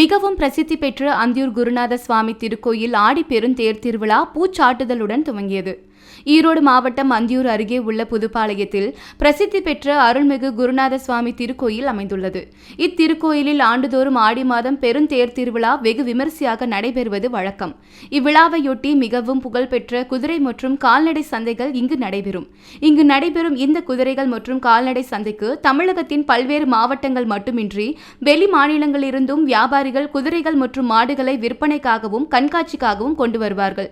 மிகவும் பிரசித்தி பெற்ற அந்தியூர் குருநாத சுவாமி திருக்கோயில் ஆடி பெருந்தேர் திருவிழா பூச்சாட்டுதலுடன் துவங்கியது. ஈரோடு மாவட்டம் அந்தியூர் அருகே உள்ள புதுப்பாளையத்தில் பிரசித்தி பெற்ற அருள்மிகு குருநாத சுவாமி திருக்கோயில் அமைந்துள்ளது. இத்திருக்கோயிலில் ஆண்டுதோறும் ஆடி மாதம் பெருந்தேர் திருவிழா வெகு விமரிசையாக நடைபெறுவது வழக்கம். இவ்விழாவையொட்டி மிகவும் புகழ்பெற்ற குதிரை மற்றும் கால்நடை சந்தைகள் இங்கு நடைபெறும். இங்கு நடைபெறும் இந்த குதிரைகள் மற்றும் கால்நடை சந்தைக்கு தமிழகத்தின் பல்வேறு மாவட்டங்கள் மட்டுமின்றி வெளி மாநிலங்களிலிருந்தும் வியாபாரிகள் குதிரைகள் மற்றும் மாடுகளை விற்பனைக்காகவும் கண்காட்சிக்காகவும் கொண்டு வருவார்கள்.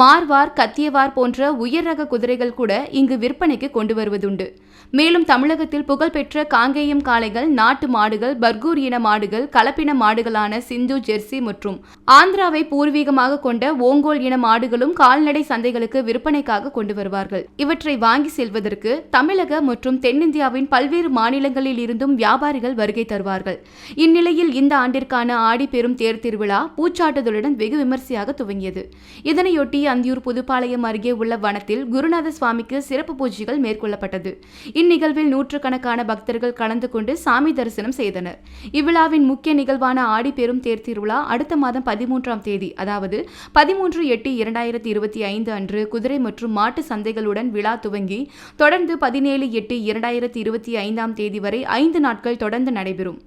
மார்வார் கத்தியவார் போன்ற உயர் ரக குதிரைகள் கூட இங்கு விற்பனைக்கு கொண்டு வருவதுண்டு. மேலும் தமிழகத்தில் புகழ்பெற்ற காங்கேயம் காளைகள் நாட்டு மாடுகள் பர்கூர் இன மாடுகள் கலப்பின மாடுகளான சிந்து ஜெர்சி மற்றும் ஆந்திராவை பூர்வீகமாக கொண்ட ஓங்கோல் இன மாடுகளும் கால்நடை சந்தைகளுக்கு விற்பனைக்காக கொண்டு வருவார்கள். இவற்றை வாங்கி செல்வதற்கு தமிழக மற்றும் தென்னிந்தியாவின் பல்வேறு மாநிலங்களில் இருந்தும் வியாபாரிகள் வருகை தருவார்கள். இந்நிலையில் இந்த ஆண்டிற்கான ஆடி பெரும் தேர் திருவிழா பூச்சாட்டுதலுடன் வெகு விமர்சையாக துவங்கியது. இதனையொட்டி அந்தியூர் புதுப்பாளையம் அருகே உள்ள வனத்தில் குருநாத சுவாமிக்கு சிறப்பு பூஜைகள் மேற்கொள்ளப்பட்டது. இந்நிகழ்வில் நூற்றுக்கணக்கான பக்தர்கள் கலந்து கொண்டு சாமி தரிசனம் செய்தனர். இவ்விழாவின் முக்கிய நிகழ்வான ஆடி பெரும் தேர் திருவிழா அடுத்த மாதம் பதிமூன்றாம் தேதி அதாவது பதிமூன்று எட்டு இரண்டாயிரத்தி இருபத்தி ஐந்து அன்று குதிரை மற்றும் மாட்டு சந்தைகளுடன் விழா துவங்கி தொடர்ந்து பதினேழு எட்டு இரண்டாயிரத்தி இருபத்தி ஐந்தாம் தேதி வரை ஐந்து நாட்கள் தொடர்ந்து நடைபெறும்.